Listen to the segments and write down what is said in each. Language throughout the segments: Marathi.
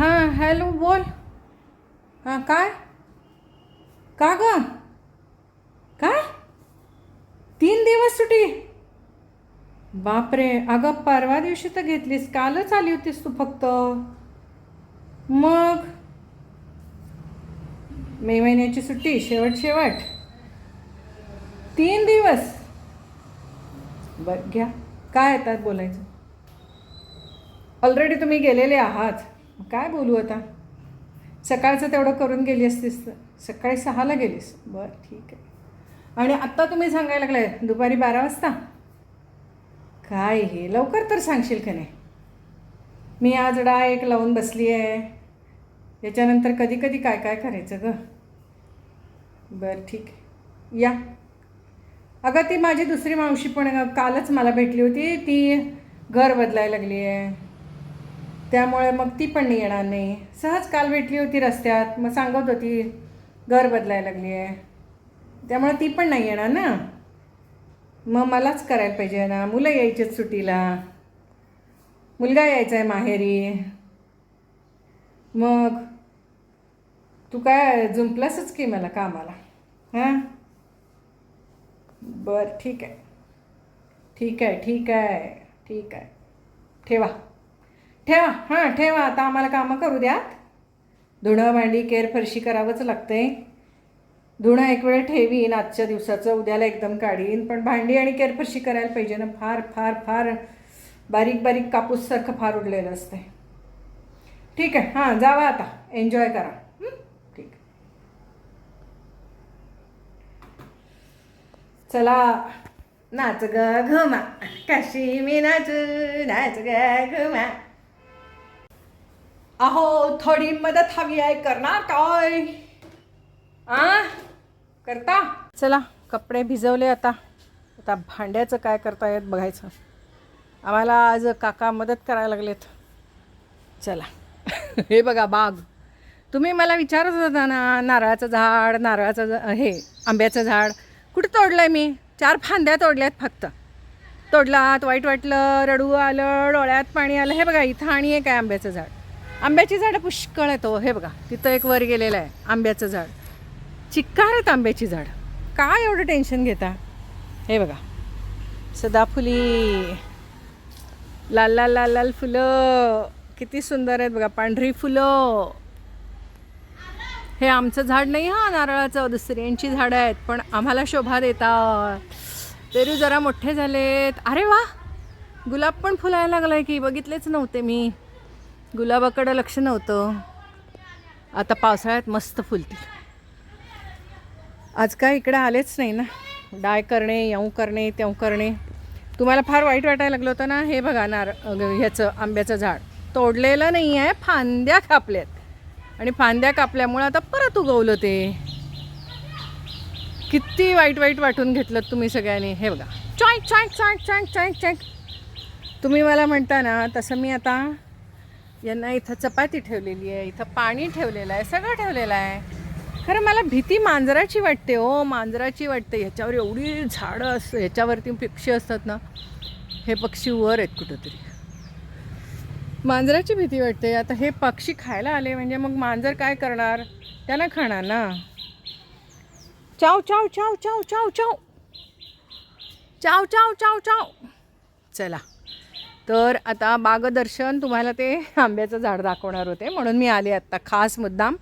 हां हॅलो बोल. हां काय? का ग? काय? तीन दिवस सुटी बापरे अगं परवा दिवशी तर घेतलीस. कालच आली होतीस तू फक्त. मग? मे महिन्याची सुट्टी शेवट शेवट. तीन दिवस? बर घ्या. काय येतात बोलायचं? ऑलरेडी तुम्ही गेलेले आहात. काय बोलू आता? सकाळचं तेवढं करून गेली असतीस तर. सकाळी सहाला गेलीस. बरं ठीक आहे. आणि आत्ता तुम्ही सांगायला लागलाय दुपारी बारा वाजता? काय हे? लवकर तर सांगशील का नाही? मी आज डा एक लावून बसली आहे. याच्यानंतर कधी कधी काय काय करायचं ग? बरं ठीक आहे. या. अगं ती माझी दुसरी मावशी पण कालच मला भेटली होती. ती घर बदलायला लागली आहे. त्यामुळे मग ती पण नाही येणार नाही. सहज काल भेटली होती रस्त्यात. मग सांगत होती घर बदलायला लागली आहे त्यामुळे ती पण नाही येणार ना. मग मलाच करायला पाहिजे ना. मुलं यायचीच सुट्टीला. मुलगा यायचा आहे माहेरी. मग तू काय जुंपलासच की मला कामाला? हां? बरं ठीक आहे. ठीक आहे ठीक आहे. ठीक आहे. ठेवा. ठेवा हां ठेवा. आता आम्हाला कामं करू द्यात. धुणं भांडी केर फरशी करावंच लागते धुणं एक वेळ ठेवीन आजच्या दिवसाचं उद्याला एकदम काढीन. पण भांडी आणि केरफरशी करायला पाहिजे ना. फार फार फार बारीक बारीक कापूससारखं फार उडलेलं असतंय. ठीक आहे हां जावा आता. एन्जॉय करा. ठीक. चला नाच ग घुमा. काशी मी नाच नाच ग घुमा. अहो थोडी मदत हवी आहे. करणार काय? आ? करता? चला कपडे भिजवले आता. आता भांड्याचं काय करता येत बघायचं. आम्हाला आज काका मदत करायला लागलेत. चला. हे बघा बाग. तुम्ही मला विचारत होता ना नारळाचं झाड नारळाचं हे आंब्याचं झाड. कुठं तोडलं आहे मी? चार फांद्या तोडल्यात फक्त. तोडलात वाईट वाटलं रडू आलं डोळ्यात पाणी आलं. हे बघा इथं आणि एक आहे आंब्याचं झाड. आंब्याची झाडं पुष्कळ आहेत हो हे बघा तिथं एक वर गेलेलं आहे आंब्याचं झाड. चिक्कार आहेत आंब्याची झाड. काय एवढं टेन्शन घेता? हे बघा. सदाफुली. लाल लाल लाल लाल फुलं. किती सुंदर आहेत बघा पांढरी फुलं. हे आमचं झाड नाही हा नारळाचं दुसऱ्यांची झाडं आहेत पण आम्हाला शोभा देतात. पेरू जरा मोठे झालेत. अरे वा! गुलाब पण फुलायला लागलाय की बघितलेच नव्हते मी. गुलाबाकडं लक्ष नव्हतं. आता पावसाळ्यात मस्त फुलतील. आज काय इकडं आलेच नाही ना. डाय करणे येऊ करणे तेऊ करणे. तुम्हाला फार वाईट वाटायला लागलं होतं ना हे बघा नार ह्याचं आंब्याचं झाड. तोडलेलं नाही आहे फांद्या कापल्यात. आणि फांद्या कापल्यामुळं आता परत उगवलं ते. किती वाईट वाईट वाटून घेतलं तुम्ही सगळ्यांनी. हे बघा. चॉईक चॉईक चॉईक चॉईक चॉईक चॉईक तुम्ही मला म्हणता ना तसं मी आता यांना इथं चपाती ठेवलेली आहे इथं पाणी ठेवलेलं आहे सगळं ठेवलेलं आहे. खरं मला भीती मांजराची वाटते हो मांजराची वाटते. ह्याच्यावर एवढी झाडं असतं ह्याच्यावरती पक्षी असतात ना हे पक्षी वर आहेत कुठंतरी. मांजराची भीती वाटते. आता हे पक्षी खायला आले म्हणजे मग मांजर काय करणार? त्यांना खाणार ना. चाव चाव चाव चाव चाव चाव. चाव चाव चाव चाव. चला. तर आता बागदर्शन तुम्हाला ते आंब्याचं झाड दाखवणार होते म्हणून मी आले आत्ता खास मुद्दाम.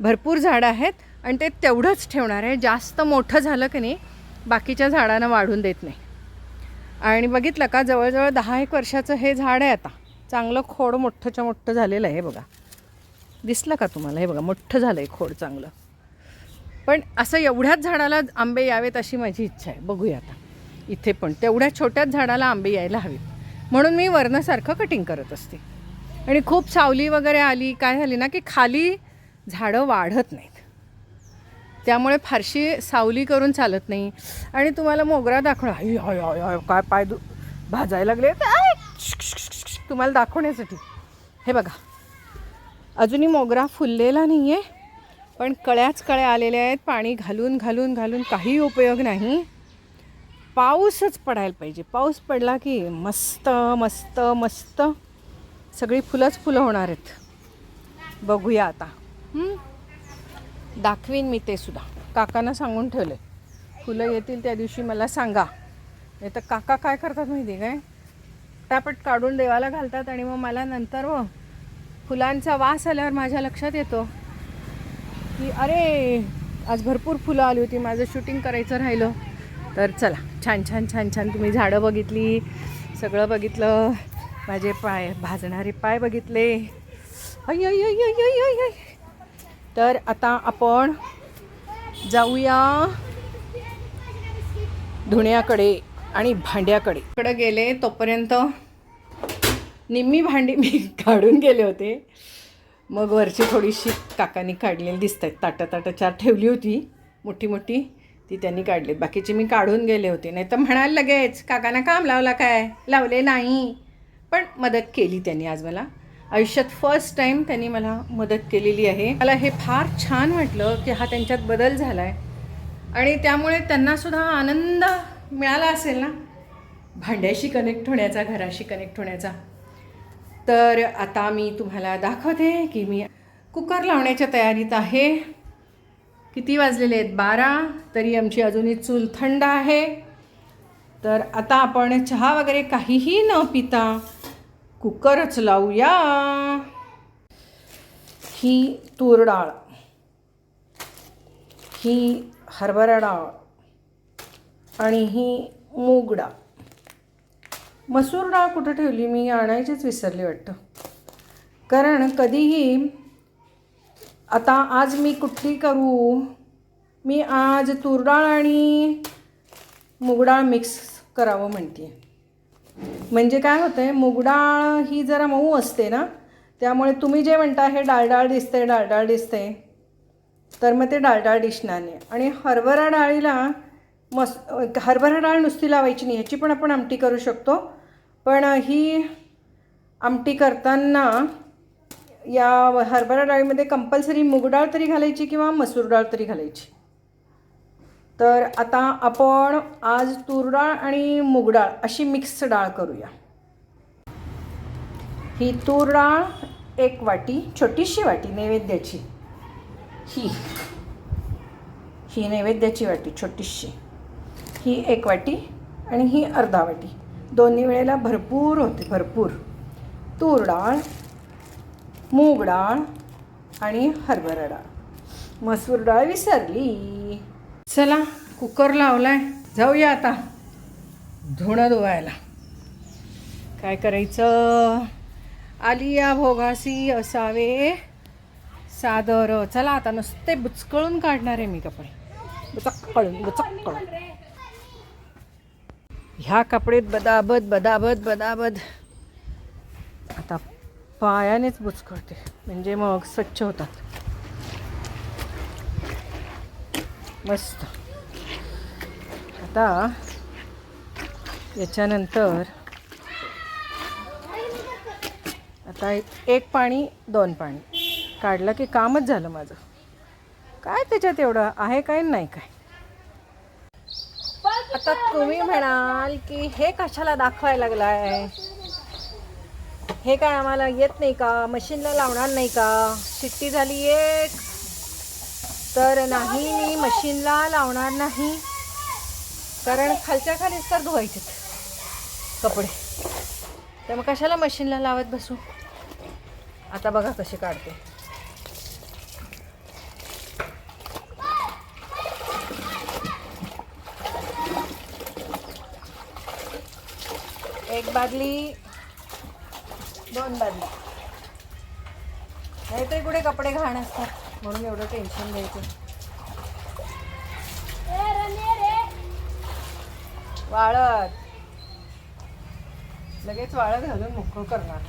भरपूर झाडं आहेत आणि ते तेवढंच ठेवणार आहे. जास्त मोठं झालं की नाही बाकीच्या झाडांना वाढून देत नाही. आणि बघितलं का जवळजवळ दहा एक वर्षाचं हे झाड आहे आता. चांगलं खोड मोठंच्या मोठं झालेलं आहे बघा. दिसलं का तुम्हाला? हे बघा मोठं झालं आहे खोड चांगलं. पण असं एवढ्याच झाडाला आंबे यावेत अशी माझी इच्छा आहे. बघूया आता. इथे पण तेवढ्या छोट्याच झाडाला आंबे यायला हवेत. म्हणून मी वरणासारखं कटिंग करत असते. आणि खूप सावली वगैरे आली काय झाली ना की खाली झाडं वाढत नाहीत. त्यामुळे फारशी सावली करून चालत नाही. आणि तुम्हाला मोगरा दाखवणं आय हय हय आय काय पाय दु भाजायला लागले तुम्हाला दाखवण्यासाठी. हे बघा. अजूनही मोगरा फुललेला नाही आहे पण कळ्याच कळ्या आलेल्या आहेत. पाणी घालून घालून घालून काही उपयोग नाही. पाऊसच पडायला पाहिजे. पाऊस पडला की मस्त मस्त मस्त सगळी फुलंच फुलं होणार आहेत. बघूया आता. दाखवीन मी ते सुद्धा. काकांना सांगून ठेवलं फुलं येतील त्या दिवशी मला सांगा. नाही तर काका काय करतात माहिती आहे काय? टापट काढून देवाला घालतात आणि मग मला नंतर व फुलांचा वास आल्यावर माझ्या लक्षात येतो की अरे आज भरपूर फुलं आली होती. माझं शूटिंग करायचं राहिलं. तर चला छान छान छान छान तुम्ही झाडं बघितली सगळं बघितलं माझे पाय भाजणारे पाय बघितले. अय अय अय अय अय अय तर आता आपण जाऊया धुण्याकडे आणि भांड्याकडे. इकडं गेले तोपर्यंत निम्मी भांडी मी काढून गेले होते. मग वरची थोडीशी काकांनी काढलेली दिसत आहेत ताटं ताटं चार ठेवली होती मोठी मोठी. ती त्यांनी काढली बाकीची मी काढून गेले होते. नाही तर म्हणाल लगेच काकांना काम लावला काय? लावले नाही. पण मदत केली त्यांनी आज मला. आयुष्यात फर्स्ट टाईम त्यांनी मला मदत केलेली आहे. मला हे फार छान वाटलं की हा त्यांच्यात बदल झाला आहे आणि त्यामुळे त्यांनासुद्धा आनंद मिळाला असेल ना? भांड्याशी कनेक्ट होण्याचा घराशी कनेक्ट होण्याचा. तर आता मी तुम्हाला दाखवते की मी कुकर लावण्याच्या तयारीत आहे. किती वाजलेले आहेत? बारा. तरी आमची अजूनही चूल थंड आहे. तर आता आपण चहा वगैरे काहीही न पिता कुकरच लावूया. ही तूर डाळ. ही हरभरा डाळ. आणि ही मूग डाळ. मसूर डाळ कुठं ठेवली? मी आणायचीच विसरली वाटतं. कारण कधीही आता आज मी कुठली करू? मी आज तूर डाळ आणि मुगडाळ मिक्स करावं म्हणते म्हणजे काय होतं आहे मुगडाळ ही जरा मऊ असते ना त्यामुळे तुम्ही जे म्हणता हे डाळडाळ दिसते डाळडाळ दिसते तर मग ते डाळडाळ दिसणार नाही. आणि हरभरा डाळीला मस हरभरा डाळ नुसती लावायची नाही ह्याची पण आपण आमटी करू शकतो. पण ही आमटी करताना या हरभरा डाळीमध्ये कंपल्सरी मूगडाळ तरी घालायची किंवा मसूर डाळ तरी घालायची. तर आता आपण आज तूर डाळ आणि मूगडाळ अशी मिक्स डाळ करूया. ही तूर डाळ एक वाटी छोटीशी वाटी नैवेद्याची. ही. ही नैवेद्याची वाटी छोटीशी. ही एक वाटी आणि ही अर्धा वाटी. दोन्ही वेळेला भरपूर होते भरपूर. तूर डाळ मूग डाळ आणि हरभरा डाळ. मसूर डाळ विसरली. चला कुकर लावलाय. जाऊया आता. धुणं धुवायला. काय करायचं? आलिया भोगासी असावे. सादर. चला आता नुसते बुचकळून काढणार आहे मी कपडे. बुचक्कळून बुचक्कळून ह्या कपडेत बदाबद बदाबद बदाबद पायानेच बुचकळते. म्हणजे मग स्वच्छ होतात. मस्त. आता याच्यानंतर आता एक पाणी दोन पाणी. काढलं की कामच झालं माझं. काय त्याच्यात एवढं? आहे काय नाही काय? आता तुम्ही म्हणाल की हे कशाला दाखवायला लागलाय? हे काय आम्हाला येत नाही का? मशीनला लावणार नाही का? शिट्टी झाली एक. तर नाही मी मशीनला लावणार नाही. कारण खालच्या खालीच तर धुवायचे कपडे. तर मग कशाला मशीनला लावत बसू? आता बघा कशी काढते. एक बादली. दोन बादली नाहीतरी कुठे कपडे घाण असतात. म्हणून एवढं टेन्शन घ्यायचं. वाळत. लगेच वाळत घालून मोकळं करणार.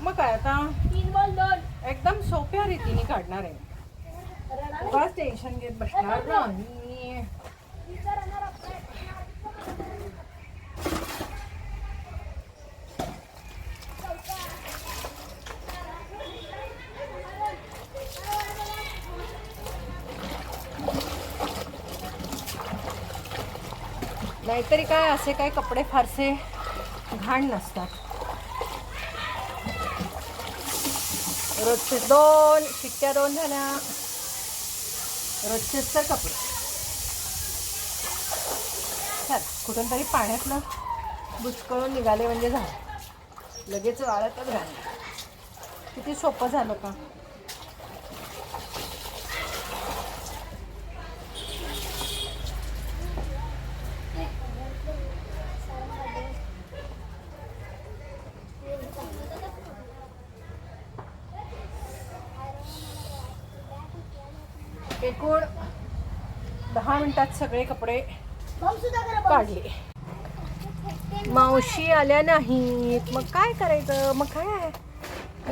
मग काय आता? एकदम सोप्या रीतीने काढणार आहे. टेन्शन घेत बसणार नाही. नाहीतरी काय असे काय कपडे फारसे घाण नसतात. रोजचे दोन शिट्ट्या दोन झाल्या. रोजचेच तर कपडे. चल कुठून तरी पाण्यातलं बुचकळून निघाले म्हणजे झालं. लगेच वाळतच घाल किती सोपं झालं का? एकूण दहा मिनिटात सगळे कपडे काढले. मावशी आल्या नाहीत. मग काय करायचं? मग काय? आहे?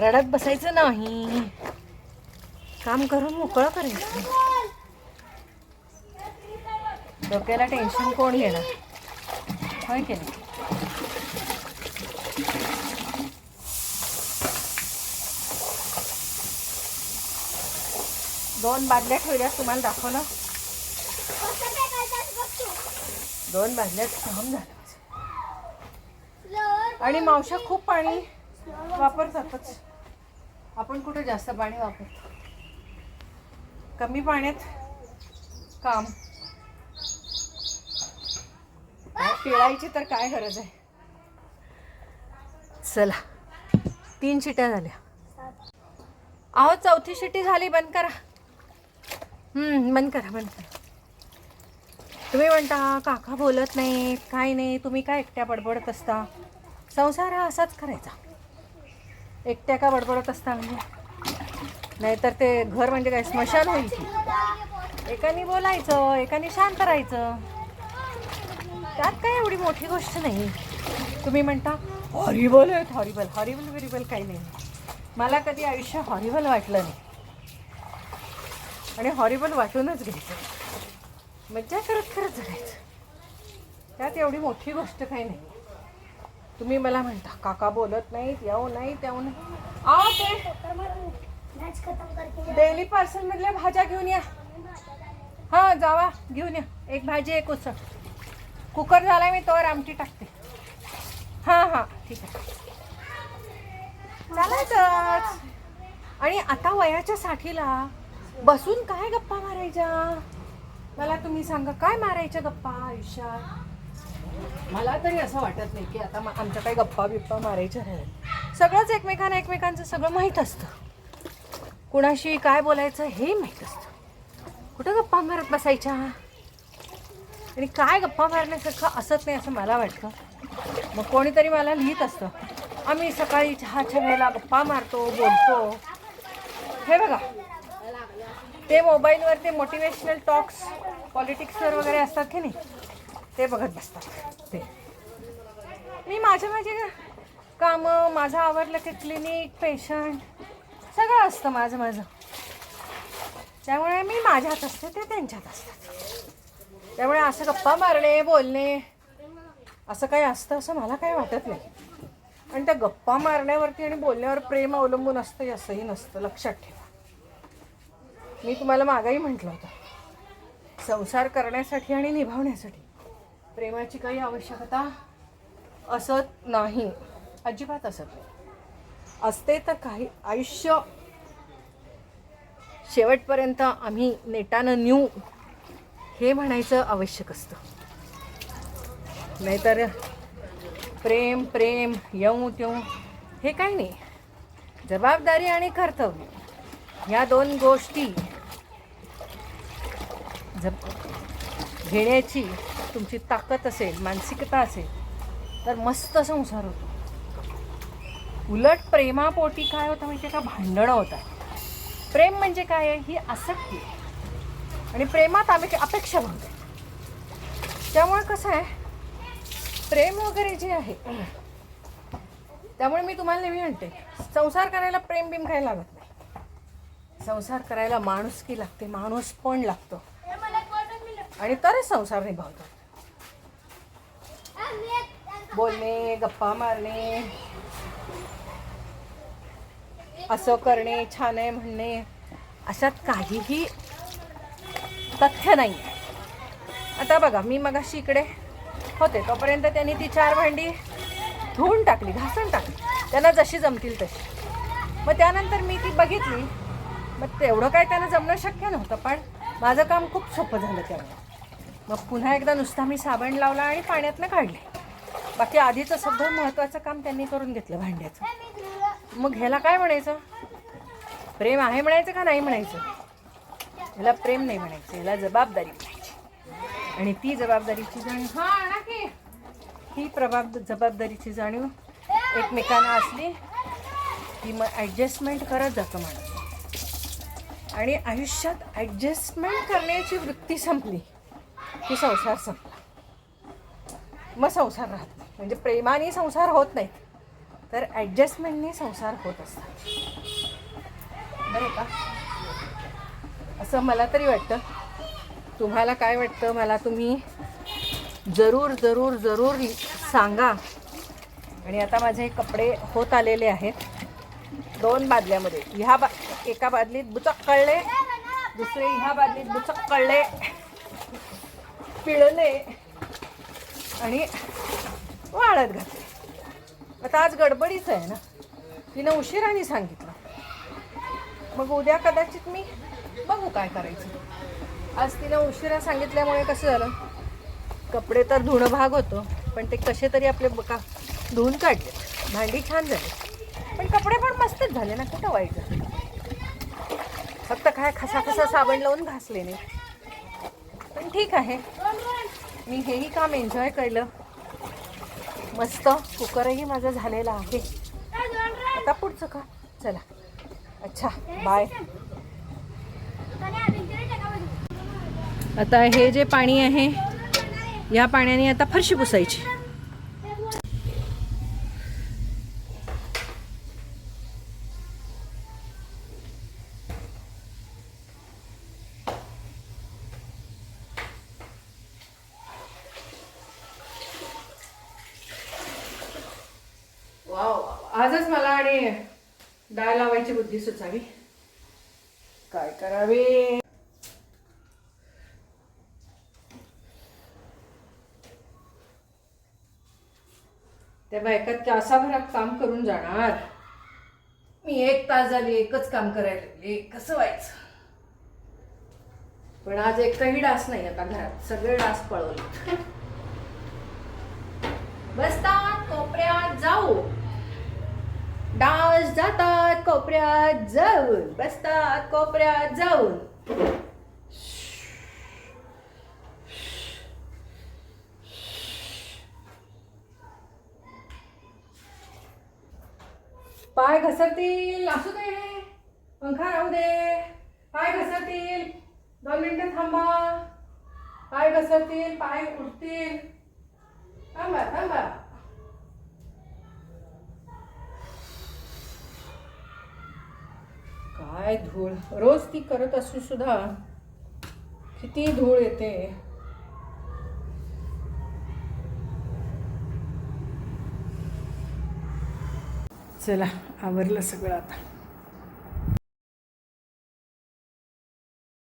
रडत बसायचं नाही. काम करून मोकळं करायचं. डोक्याला टेन्शन कोण घेणार? होय की दोन बादल्या ठेवल्या तुम्हाला दाखव ना दोन बादल्यात काम झालं आणि मावशा खूप पाणी वापरतातच. आपण कुठे जास्त पाणी वापरतो? कमी पाण्यात काम. पिळायची तर काय गरज आहे? चला तीन शिट्या झाल्या. अहो चौथी शिट्टी झाली बंद करा. बंद करा बंद करा. तुम्ही म्हणता काका बोलत नाही काय नाही तुम्ही काय एकट्या बडबडत असता? संसार हा असाच करायचा. एकट्या का बडबडत असता म्हणजे? नाहीतर ते घर म्हणजे काय स्मशान होईल की? एकाने बोलायचं एकाने शांत राहायचं. त्यात काय एवढी मोठी गोष्ट नाही. तुम्ही म्हणता हॉरिबल आहेत हॉरिबल हॉरिबल विरिबल काही नाही. मला कधी आयुष्य हॉरिबल वाटलं नाही. आणि हॉरिबल वाटूनच घ्यायचं. मज्जा करत करत जगायचं. त्यात एवढी मोठी गोष्ट काही नाही. तुम्ही मला म्हणता काका बोलत नाहीत येऊ नाही येऊ नाही आ ते. डेली पार्सल मधल्या भाज्या घेऊन या. हा जावा घेऊन या. एक भाजी एक उसळ. कुकर झाला मी तोवर आमटी टाकते. हां हां ठीक आहे. चालायचंच आणि आता वयाच्या साठीला बसून काय गप्पा मारायच्या? मला तुम्ही सांगा काय मारायच्या गप्पा आयुष्यात? मला तरी असं वाटत नाही की आता आमच्या काही गप्पा बिप्पा मारायच्या नाही. सगळंच एकमेकांना एकमेकांचं सगळं माहीत असतं. कुणाशी काय बोलायचं हे माहीत असतं. कुठं गप्पा मारत बसायच्या? आणि काय गप्पा मारण्यासारखं असत नाही असं मला वाटतं. मग कोणीतरी मला लिहित असतं आम्ही सकाळी चहाच्या वेळेला गप्पा मारतो बोलतो. हे बघा. ते मोबाईलवर ते मोटिवेशनल टॉक्स पॉलिटिक्सवर वगैरे असतात की नाही ते बघत बसतात. ते. मी माझ्या माझे कामं माझं आवडलं की क्लिनिक पेशंट सगळं असतं माझं माझं. त्यामुळे मी माझ्यात असते ते त्यांच्यात असतात. त्यामुळे असं गप्पा मारणे बोलणे असं काही असतं असं मला काही वाटत नाही. आणि त्या गप्पा मारण्यावरती आणि बोलण्यावर प्रेम अवलंबून असतं असंही नसतं लक्षात ठेवा. मी तुम्हाला मागाही म्हटलं होतं. संसार करण्यासाठी आणि निभावण्यासाठी प्रेमाची काही आवश्यकता असत नाही. अजिबात असत नाही. असते तर काही आयुष्य शेवटपर्यंत आम्ही नेटानं न्यू हे म्हणायचं आवश्यक असतं. नाहीतर प्रेम प्रेम येऊ तेऊ हे काही नाही. जबाबदारी आणि कर्तव्य या दोन गोष्टी जप घेण्याची तुमची ताकद असेल मानसिकता असेल तर मस्त संसार होतो. उलट प्रेमापोटी काय होतं म्हणजे का? भांडणं होतात. प्रेम म्हणजे काय आहे? ही आसक्ती. आणि प्रेमात आम्ही अपेक्षा भरतो त्यामुळे कसं आहे? प्रेम वगैरे जे आहे त्यामुळे मी तुम्हाला नेहमी म्हणते संसार करायला प्रेम बिम काही लागत नाही. संसार करायला माणुसकी लागते माणूस पण लागतो. आणि तरच संसार निभावतो. बोलणे गप्पा मारणे. असं करणे छान आहे म्हणणे. अशात काहीही तथ्य नाही. आता बघा मी मगाशी इकडे होते तोपर्यंत त्यांनी ती चार भांडी धुवून टाकली घासून टाकली. त्यांना जशी जमतील तशी. मग मग त्यानंतर मी ती बघितली. मग तेवढं काय त्यांना जमणं शक्य नव्हतं पण माझं काम खूप सोपं झालं त्यामुळे. मग पुन्हा एकदा नुसता मी साबण लावला आणि पाण्यातनं काढले. बाकी आधीचं सगळं महत्त्वाचं काम त्यांनी करून घेतलं भांड्याचं. मग ह्याला काय म्हणायचं? प्रेम आहे म्हणायचं का नाही म्हणायचं? ह्याला प्रेम नाही म्हणायचं ह्याला जबाबदारी म्हणायची. आणि ती जबाबदारीची जाणीव हां ही प्रबाब जबाबदारीची जाणीव एकमेकांना असली की मग ॲडजस्टमेंट करत जातं माणूस. आणि आयुष्यात ॲडजस्टमेंट करण्याची वृत्ती संपली. की संसार संपला. मग संसार राहत नाही. म्हणजे प्रेमाने संसार होत नाही तर ॲडजस्टमेंटने संसार होत असतात. बरं का? असं मला तरी वाटतं. तुम्हाला काय वाटतं? मला तुम्ही जरूर जरूर जरूर सांगा. आणि आता माझे कपडे होत आलेले आहेत. दोन बादल्यामध्ये. ह्या बा एका बादलीत बुचक कळले. दुसरे ह्या बादलीत बुचक कळले. पिळले आणि वाळत घातले. आता आज गडबडीच आहे ना? तिनं उशिराने सांगितलं. मग उद्या कदाचित मी बघू काय करायचं. आज तिनं उशिरा सांगितल्यामुळे कसं झालं? कपडे तर धुणं भाग होतो पण ते कसे तरी आपले बका धुवून काढले. भांडी छान झाली. पण कपडे पण मस्तच झाले ना कुठं वाईट झालं? फक्त काय खसा खसा साबण लावून घासले नाही. पण ठीक आहे. मी हेही काम एन्जॉय केलं. मस्त कुकरही माझं झालेलं आहे. आता पुढचं का? चला. अच्छा बाय आता हे जे पाणी आहे या पाण्याने आता फरशी पुसायची वाव आजच मला आणि डाळ लावायची बुद्धी सुचावी काय करावे त्या बायका तासाभरात काम करून जाणार. मी एक तास झाली एकच काम करायला लागले कसं व्हायचं? पण आज एकही डास नाही आता घरात सगळे डास पळवले. बसतात कोपऱ्यात जाऊ. डास जातात कोपऱ्यात जाऊन. बसतात कोपऱ्यात जाऊन. पाय घसरतील असू दे. पंखा राहू दे. पाय घसरतील. दोन मिनटं थांबा. पाय घसरतील पाय उठतील थांबा थांबा. काय धूळ? रोज ती करत असू सुद्धा किती धूळ येते. चला आवरलं सगळं आता.